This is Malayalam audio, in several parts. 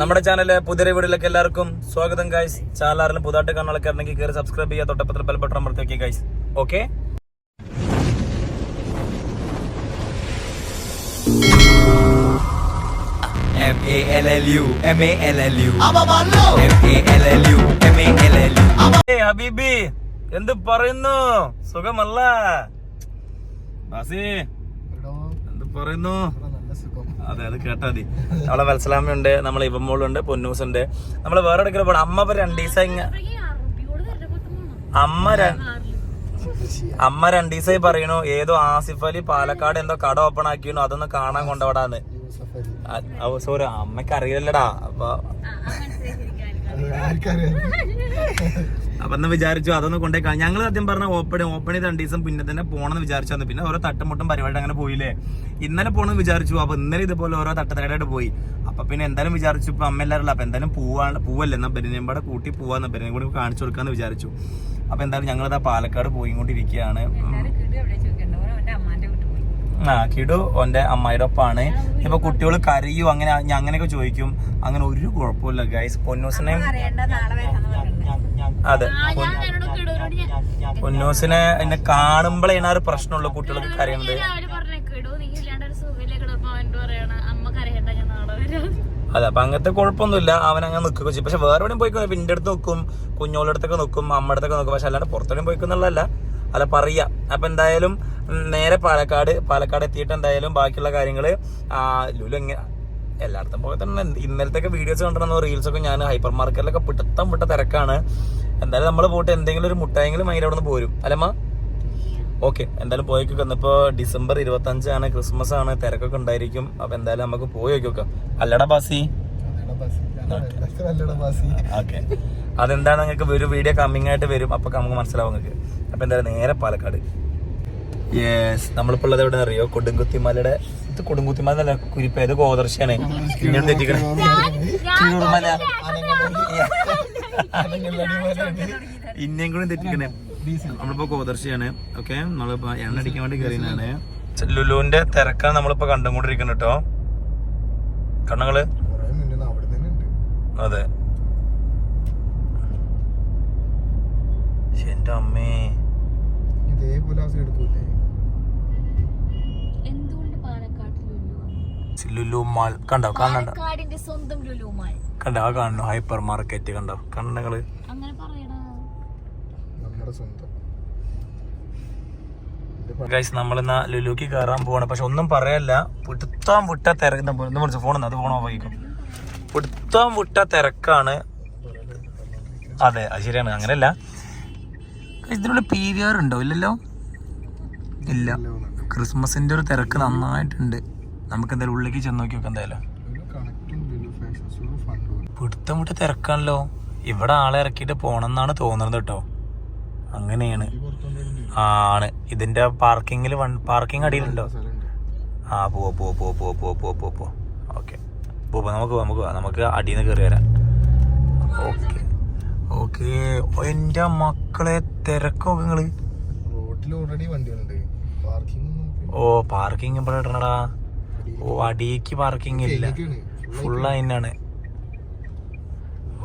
നമ്മുടെ ചാനലിലെ പുതിയ വീഡിയോയിലേക്ക് എല്ലാവർക്കും സ്വാഗതം ഗൈസ് ചാനലാറിലും പുതുതായിട്ട് കാണാനൊക്കെ ആൾക്കാരുണ്ടെങ്കിൽ കയറി സബ്സ്ക്രൈബ് ചെയ്യുക. തൊട്ടപ്പത്തിൽ ബെൽ ബട്ടൺ അമർത്തി വെക്കുക guys okay M A L L U M A L L U. M A L L U M A L L U. ഹബീബി എന്ത് പറയുന്നു? സുഖമല്ല? ബാസി എന്ത് പറയുന്നു? അതെ അത് കേട്ടാ മതി. നമ്മളെ വത്സലാമ്മയുണ്ട് നമ്മളെ ഇവമ്മോളുണ്ട് പൊന്നൂസ് ഉണ്ട് നമ്മൾ വേറെ എടുക്കൽ പോണം. അമ്മ ഇപ്പൊ രണ്ടു ദിവസം ഇങ്ങ അമ്മ അമ്മ രണ്ടു ദിവസമായി പറയണു ഏതോ ആസിഫ് അലി പാലക്കാട് എന്തോ കട ഓപ്പൺ ആക്കിയണു അതൊന്ന് കാണാൻ കൊണ്ടുപോടാന്ന് സോറി അമ്മയ്ക്ക് അറിയില്ലടാ അപ്പൊ അപ്പൊ എന്ന് വിചാരിച്ചു അതൊന്ന് കൊണ്ടേ ഞങ്ങൾ സത്യം പറഞ്ഞ ഓപ്പൺ ഓപ്പൺ ചെയ്ത് രണ്ട് ദിവസം പിന്നെ തന്നെ പോണെന്ന് വിചാരിച്ചു വന്നു. പിന്നെ ഓരോ തട്ടുമുട്ടും പരിപാടി അങ്ങനെ പോയില്ലേ? ഇന്നലെ പോണെന്ന് വിചാരിച്ചു. അപ്പൊ ഇന്നലെ ഇതുപോലെ ഓരോ തട്ടത്തടയായിട്ട് പോയി. അപ്പൊ പിന്നെ എന്തായാലും വിചാരിച്ചു ഇപ്പൊ അമ്മ എല്ലാവരും അപ്പൊ എന്തായാലും പോവാണ് പോവല്ലേ? എന്നാ ബെരിനെമ്പാടെ കൂട്ടി പോവാന്ന് ബെരിനെ കൂടി കാണിച്ചു കൊടുക്കാന്ന് വിചാരിച്ചു. അപ്പൊ എന്തായാലും ഞങ്ങളിതാ പാലക്കാട് പോയിക്കൊണ്ടിരിക്കുകയാണ്. ആ കിടു ഓന്റെ അമ്മായിയുടെ ഒപ്പാണ് ഇപ്പൊ കുട്ടികൾ കരയൂ അങ്ങനെ ഞാൻ അങ്ങനെയൊക്കെ ചോദിക്കും. അങ്ങനെ ഒരു കുഴപ്പമില്ല ഗൈസ് പൊന്നൂസിനെ അതെ. പൊന്നൂസിനെ എന്നെ കാണുമ്പോഴേ ആ ഒരു പ്രശ്നമുള്ളൂ കുട്ടികൾക്ക് കരയുന്നത്. അതെ അപ്പൊ അങ്ങനത്തെ കുഴപ്പമൊന്നുമില്ല. അവൻ അങ്ങനെ നിൽക്കുക ചെയ്യും. പക്ഷെ വേറെ എവിടെയും പോയിക്കോ പിന്നെ അടുത്ത് നിൽക്കും കുഞ്ഞോളടുത്തൊക്കെ നോക്കും. നിൽക്കും അമ്മയുടെ അടുത്തൊക്കെ നിൽക്കും പക്ഷെ അല്ലാണ്ട് പുറത്തെവിടെയും പോയിക്കുന്നുള്ളതല്ല അല്ല പറയാ. അപ്പൊ എന്തായാലും നേരെ പാലക്കാട് പാലക്കാട് എത്തിയിട്ട് എന്തായാലും ബാക്കിയുള്ള കാര്യങ്ങൾ ലുലു എങ്ങനെ എല്ലായിടത്തും പോലെ തന്നെ ഇന്നലത്തെ വീഡിയോസ് കണ്ടിരുന്ന റീൽസ് ഒക്കെ ഞാൻ ഹൈപ്പർ മാർക്കറ്റിലൊക്കെ പിടുത്തം വിട്ട തിരക്കാണ്. എന്തായാലും നമ്മൾ പോയിട്ട് എന്തെങ്കിലും ഒരു മുട്ടായെങ്കിലും അതിന്റെ അവിടെ നിന്ന് പോരും അല്ലമ്മ ഓക്കെ എന്തായാലും പോയി ഇന്നിപ്പോ ഡിസംബർ ഇരുപത്തി അഞ്ചാണ് ക്രിസ്മസ് ആണ് തിരക്കൊക്കെ ഉണ്ടായിരിക്കും. അപ്പൊ എന്തായാലും നമുക്ക് പോയി നോക്കാം അല്ലടാ ബാസി. അതെന്താണ് നിങ്ങൾക്ക് ഒരു വീഡിയോ കമ്മിങ് ആയിട്ട് വരും? അപ്പൊ നമുക്ക് മനസ്സിലാവും നിങ്ങൾക്ക്. അപ്പൊ എന്തായാലും നേരെ പാലക്കാട്. യെസ് നമ്മളിപ്പോ ഉള്ളത് എവിടെ അറിയോ? കൊടുങ്കുത്തിമലയുടെ ഇത് കൊടുങ്കുത്തിമല അല്ല കുരിപ്പ. ഇത് ഗോദർശാണ് ഇങ്ങനെ തെറ്റിക്കണേ. ഇന്നേം കൂടി തെറ്റിക്കണേ. നമ്മളിപ്പോ ഗോദർശയാണ്. ഓക്കെ നമ്മളിപ്പോ എണ്ണ അടിക്കാൻ വേണ്ടി കയറിയാണ് ലുലുവിന്റെ തിരക്കാണ് നമ്മളിപ്പോ കണ്ടുകൊണ്ടിരിക്കുന്നത് കേട്ടോ. കണ്ണങ്ങൾ. അതെ. എന്റെ അമ്മേ. എന്തുകൊണ്ട് പാലക്കാട്ടിൽ ലുലു മാൾ. കണ്ടോ? കാണണ്ട. കണ്ടോ? ആ ഹൈപ്പർ മാർക്കറ്റ് കണ്ടോ? കണ്ണങ്ങൾ ഗൈസ് നമ്മളിന്നാ ലുലുക്ക് കയറാൻ പോവാണ്. പക്ഷെ ഒന്നും പറയല്ല. പുട്ടാൻ വിട്ട തിരക്കുന്ന ഫോൺ അത് ഫോൺ ഓഫായിക്കും പിടുത്താൻ വിട്ട തിരക്കാണ്. അതെ അത് ശരിയാണ്. അങ്ങനെയല്ല. ഇതിനുള്ള പി വി ആർ ഉണ്ടോ? ഇല്ലല്ലോ? ഇല്ല. ക്രിസ്മസിന്റെ ഒരു തിരക്ക് നന്നായിട്ടുണ്ട്. നമുക്ക് എന്തായാലും ഉള്ളിലേക്ക് ചെന്ന് നോക്കി നോക്കാം എന്തായാലും. പിടുത്തം വിട്ട തിരക്കാണല്ലോ. ഇവിടെ ആളെ ഇറക്കിയിട്ട് പോണെന്നാണ് തോന്നുന്നത് കേട്ടോ. അങ്ങനെയാണ്. ആണ്. ഇതിന്റെ പാർക്കിങ്ങിൽ പാർക്കിംഗ് അടിയിലുണ്ടോ? ആ പോ പോ പോ പോ പോ പോ പോവാ പോവാ നമുക്ക് പോവാം, നമുക്ക് പോവാം. നമുക്ക് അടിയിൽ നിന്ന് കയറി വരാം. ഓക്കെ. ഓക്കെ. എന്റെ മക്കളെ തിരക്കൊക്കെ നിങ്ങൾ റോട്ടിൽ ഓൾറെഡി വണ്ടികളുണ്ട്. ഓ പാർക്കിംഗ് ഇവിടെ ഇടണടാ. ഓ അടിയേക്ക് പാർക്കിംഗ് ഇല്ല. ഫുൾ അതിനാണ്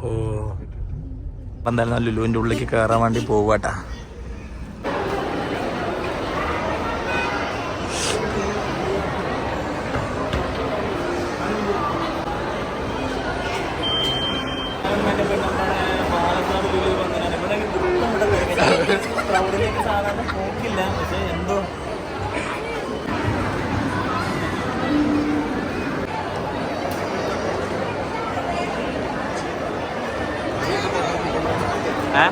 ഓ. അപ്പം എന്തായാലും ലുലുവിന്റെ ഉള്ളിലേക്ക് കയറാൻ വേണ്ടി പോവാട്ടാ. ക്രൗഡ് ക്രൗഡിലേക്ക് സാധാരണ പോക്കില്ല. പക്ഷെ എന്തോ ഏ?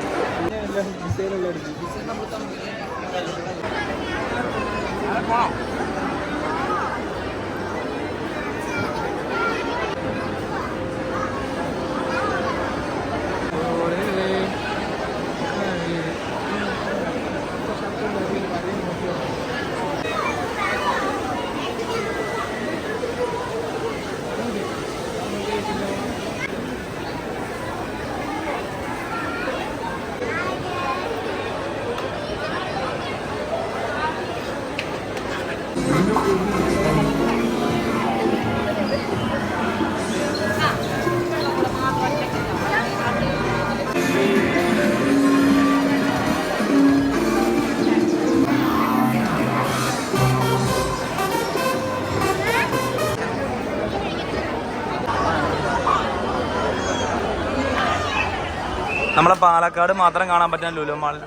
നമ്മളെ പാലക്കാട് മാത്രം കാണാൻ പറ്റുന്ന ലുലു മാളിൽ.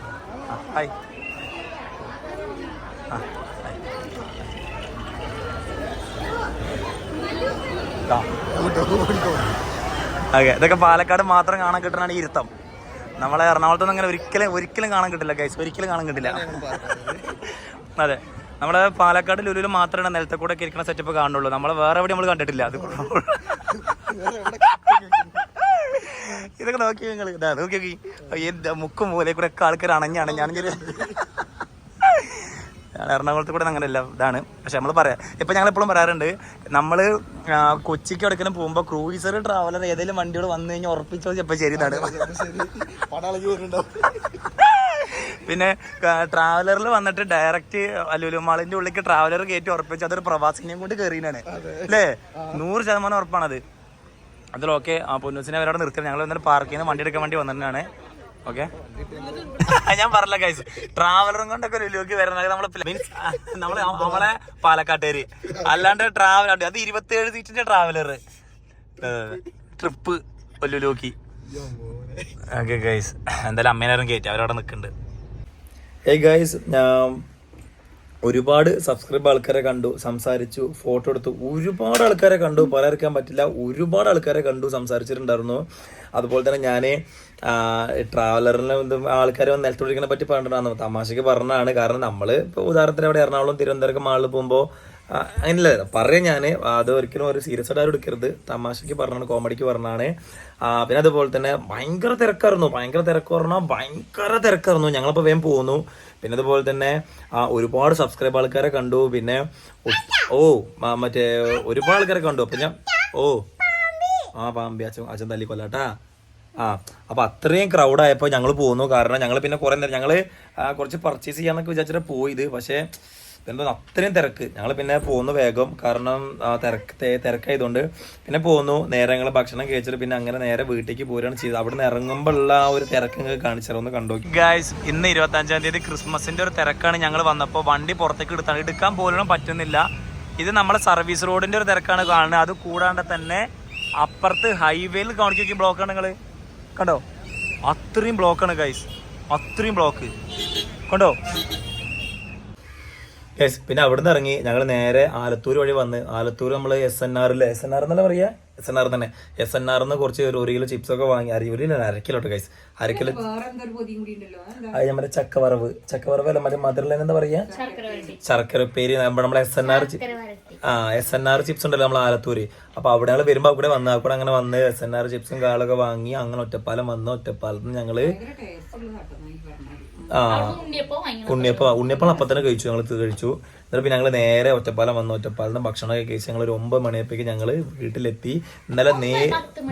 ഹായ്. ഓക്കെ ഇതൊക്കെ പാലക്കാട് മാത്രം കാണാൻ കിട്ടണ ഈ ഇരുത്തം. നമ്മളെ എറണാകുളത്തൊന്നും അങ്ങനെ ഒരിക്കലും ഒരിക്കലും കാണാൻ കിട്ടില്ല ഗൈസ് ഒരിക്കലും കാണാൻ കിട്ടില്ല. അതെ. നമ്മളെ പാലക്കാട് ലുലുവിൽ മാത്രമാണ് നിലത്തെ കൂടെ ഇരിക്കുന്ന സെറ്റപ്പ് കാണുള്ളൂ. നമ്മളെ വേറെ എവിടെ നമ്മൾ കണ്ടിട്ടില്ല. അത് ഇതൊക്കെ നോക്കി നിങ്ങൾ ഇതാ നോക്കി നോക്കി. എന്താ മുക്കും പോലെ കൂടെ ഒക്കെ ആൾക്കാർ അണഞ്ഞാണ് ഞാൻ എറണാകുളത്ത് കൂടെ അങ്ങനെയല്ല ഇതാണ്. പക്ഷെ നമ്മൾ പറയാം ഇപ്പൊ ഞങ്ങൾ എപ്പോഴും പറയാറുണ്ട് നമ്മൾ കൊച്ചിക്ക് എവിടെക്കെങ്കിലും പോകുമ്പോൾ ക്രൂയിസർ ട്രാവലർ ഏതെങ്കിലും വണ്ടികൾ വന്നു കഴിഞ്ഞാൽ ഉറപ്പിച്ചോ ചിലപ്പോൾ ശരി ഇതാണ്. പിന്നെ ട്രാവലറിൽ വന്നിട്ട് ഡയറക്റ്റ് ലുലു മാളിന്റെ ഉള്ളിലേക്ക് ട്രാവലർ കയറ്റി ഉറപ്പിച്ച് അതൊരു പ്രവാസിനെയും കൊണ്ട് കയറിയാണ് അല്ലേ? നൂറ് ശതമാനം ഉറപ്പാണത്. അതിൽ ഓക്കെ ആ പൊന്നൂസിനെ അവരവിടെ നിർത്തി ഞങ്ങൾ ഇന്നലെ പാർക്ക് ചെയ്യുന്ന വണ്ടി എടുക്കാൻ വേണ്ടി വന്നിട്ടാണ് ഓക്കെ ഞാൻ പറഞ്ഞില്ല കൈസ് ട്രാവലറും കൊണ്ടൊക്കെ ഒരു ലോക്കി വരുന്നത്. നമ്മളെ മീൻസ് നമ്മളെ നമ്മളെ പാലക്കാട്ടേര്. അല്ലാണ്ട് ട്രാവലർ അത് ഇരുപത്തിയേഴ് സീറ്റിന്റെ ട്രാവലർ ട്രിപ്പ് ലുലുക്കി ഓക്കെ ഗൈസ് എന്തായാലും അമ്മേനാരും കയറ്റി അവരവിടെ നിൽക്കുന്നുണ്ട്. ഏയ് ഗൈസ് ഒരുപാട് സബ്സ്ക്രൈബ് ആൾക്കാരെ കണ്ടു സംസാരിച്ചു ഫോട്ടോ എടുത്തു. ഒരുപാട് ആൾക്കാരെ കണ്ടു. പലർക്കാൻ പറ്റില്ല. ഒരുപാട് ആൾക്കാരെ കണ്ടു സംസാരിച്ചിട്ടുണ്ടായിരുന്നു. അതുപോലെ തന്നെ ഞാൻ ട്രാവലറിനെ ആൾക്കാരെ വന്ന് നിലത്തൊഴിക്കണെ പറ്റി പറഞ്ഞിട്ടുണ്ടായിരുന്നു. തമാശക്ക് പറഞ്ഞതാണ്. കാരണം നമ്മൾ ഇപ്പോൾ ഉദാഹരണത്തിന് അവിടെ എറണാകുളം തിരുവനന്തപുരം മാളിൽ പോകുമ്പോൾ അങ്ങനെയല്ല. പറയാം ഞാൻ അത് ഒരിക്കലും ഒരു സീരിയസ് ആയിട്ട് എടുക്കരുത്. തമാശയ്ക്ക് പറഞ്ഞാണ് കോമഡിക്ക് പറഞ്ഞാണ്. പിന്നെ അതുപോലെ തന്നെ ഭയങ്കര തിരക്കായിരുന്നു. ഭയങ്കര തിരക്ക് പറഞ്ഞാൽ ഭയങ്കര തിരക്കായിരുന്നു. ഞങ്ങളിപ്പോൾ വേഗം പോകുന്നു പിന്നെ അതുപോലെ തന്നെ ഒരുപാട് സബ്സ്ക്രൈബ് ആൾക്കാരെ കണ്ടു. പിന്നെ ഓ മറ്റേ ഒരുപാട് ആൾക്കാരെ കണ്ടു. ഞാൻ ഓ ആ പാമ്പി അച്ഛൻ അച്ഛൻ തല്ലിക്കൊല്ലാട്ടാ. ആ അപ്പൊ അത്രയും ക്രൗഡ് ആയപ്പോൾ ഞങ്ങൾ പോകുന്നു കാരണം ഞങ്ങൾ പിന്നെ കുറെ നേരം ഞങ്ങൾ കുറച്ച് പർച്ചേസ് ചെയ്യാന്നൊക്കെ വിചാരിച്ചിട്ട് പോയത്. പക്ഷേ എന്തോ അത്രയും തിരക്ക്. ഞങ്ങൾ പിന്നെ പോകുന്നു വേഗം. കാരണം തിരക്ക് തിരക്കായതുകൊണ്ട് പിന്നെ പോകുന്നു നേരെ ഞങ്ങൾ ഭക്ഷണം കഴിച്ചിട്ട് പിന്നെ അങ്ങനെ നേരെ വീട്ടിലേക്ക് പോരുകയാണ് ചെയ്തത്. അവിടെ നിന്ന് ഇറങ്ങുമ്പോൾ ഉള്ള ആ ഒരു തിരക്ക് നിങ്ങൾക്ക് കാണിച്ചാൽ ഒന്ന് കണ്ടു ഗായ്സ് ഇന്ന് ഇരുപത്തി അഞ്ചാം തീയതി ക്രിസ്മസിന്റെ ഒരു തിരക്കാണ് ഞങ്ങൾ വന്നപ്പോൾ വണ്ടി പുറത്തേക്ക് എടുത്താണ്. എടുക്കാൻ പോലും പറ്റുന്നില്ല. ഇത് നമ്മളെ സർവീസ് റോഡിന്റെ ഒരു തിരക്കാണ് കാണുന്നത്. അത് കൂടാണ്ട് തന്നെ അപ്പുറത്ത് ഹൈവേയിൽ കാണിച്ചു ബ്ലോക്കാണ് നിങ്ങൾ കണ്ടോ? അത്രയും ബ്ലോക്കാണ് ഗൈസ് അത്രയും ബ്ലോക്ക് കണ്ടോ? യെസ് പിന്നെ അവിടുന്ന് ഇറങ്ങി. ഞങ്ങൾ നേരെ ആലത്തൂർ വഴി വന്ന്. ആലത്തൂർ നമ്മൾ എസ് എൻ ആറിൽ എസ് എൻ ആർ എന്നല്ല പറയാ? എസ് എൻ ആർ തന്നെ. എസ് എൻ ആറിന്ന് കുറച്ച് ഒരു ഒരു കിലോ ചിപ്സ് ഒക്കെ വാങ്ങി. അര ഒരു കിലോ അരക്കിലോട്ട് ഗൈസ് അരക്കിലോ അത് നമ്മുടെ ചക്കവറവ്. ചക്കവറവ് അല്ല മറ്റേ മധുരല എന്താ പറയാ? ശർക്കര പേര് നമ്മുടെ എസ് എൻ ആർ ആ എസ് എൻ ആർ ചിപ്സ് ഉണ്ടല്ലോ നമ്മൾ ആലത്തൂര്. അപ്പൊ അവിടെ ഞങ്ങൾ വരുമ്പോ അവിടെ വന്ന് അവിടെ അങ്ങനെ വന്ന് എസ് എൻ ആർ ചിപ്സും കാളൊക്കെ വാങ്ങി അങ്ങനെ ഒറ്റപ്പാലം വന്ന് ഒറ്റപ്പാലത്ത് ഞങ്ങൾ ആ. ഉണ്ണിയപ്പം ഉണ്ണിയപ്പം അപ്പം തന്നെ കഴിച്ചു ഞങ്ങൾ കഴിച്ചു. എന്നിട്ട് പിന്നെ ഞങ്ങൾ നേരെ ഒറ്റപ്പാലം വന്നു. ഒറ്റപ്പാലം ഭക്ഷണമൊക്കെ കഴിച്ച് ഞങ്ങൾ ഒരു ഒമ്പത് മണിയപ്പോഴേക്ക് ഞങ്ങൾ വീട്ടിലെത്തി. ഇന്നലെ നേ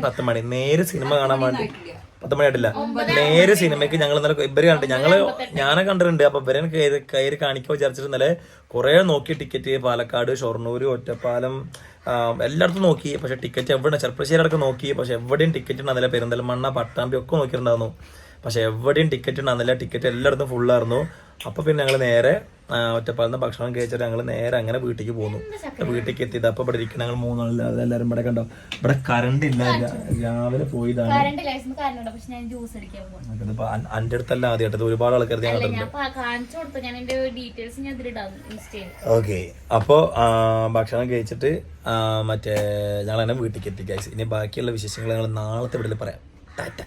പത്ത് മണി. നേരെ സിനിമ കാണാൻ വേണ്ടി പത്ത് മണി ആയിട്ടില്ല. നേരെ സിനിമയ്ക്ക് ഞങ്ങൾ ഇന്നലെ ഇവർ കണ്ടു ഞങ്ങൾ ഞാനെ കണ്ടിട്ടുണ്ട്. അപ്പൊ ഇവരെ കയറി കയറി കാണിക്കാൻ വിചാരിച്ചിട്ട് ഇന്നലെ കുറെ നോക്കി ടിക്കറ്റ്. പാലക്കാട് ഷൊർണൂർ ഒറ്റപ്പാലം എല്ലായിടത്തും നോക്കി. പക്ഷെ ടിക്കറ്റ് എവിടെ ചെറുപ്പശ്ശേരി അടക്കം നോക്കി. പക്ഷെ എവിടെയും ടിക്കറ്റ് ഉണ്ടാകുന്നില്ല പെരിന്തൽമണ്ണ പട്ടാമ്പി ഒക്കെ നോക്കിയിട്ടുണ്ടായിരുന്നു. പക്ഷെ എവിടെയും ടിക്കറ്റ് ഉണ്ടാകുന്നില്ല ടിക്കറ്റ് എല്ലായിടത്തും ഫുള്ളായിരുന്നു അപ്പൊ പിന്നെ ഞങ്ങൾ നേരെ ഒറ്റപ്പാലത്ത് ഭക്ഷണം കഴിച്ചിട്ട് ഞങ്ങൾ നേരെ അങ്ങനെ വീട്ടിലേക്ക് പോന്നു. വീട്ടിലേക്ക് എത്തിയത്. അപ്പൊ ഇവിടെ ഇരിക്കുന്ന ഞങ്ങൾ മൂന്നാളില്ലാതെ എല്ലാവരും ഇവിടെ കണ്ടോ? ഇവിടെ കറണ്ട് ഇല്ല. രാവിലെ പോയതാണ്. എന്റെ അടുത്തല്ല ആദ്യമായിട്ട്. ഒരുപാട് ആൾക്കാർ ഞാൻ കണ്ടിട്ടുണ്ട് ഓക്കെ. അപ്പോൾ ഭക്ഷണം കഴിച്ചിട്ട് മറ്റേ ഞങ്ങൾ തന്നെ വീട്ടിലേക്ക് എത്തി ഗൈസ് ഇനി ബാക്കിയുള്ള വിശേഷങ്ങൾ ഞങ്ങൾ നാളത്തെ വീട്ടിൽ പറയാം. ടാറ്റ.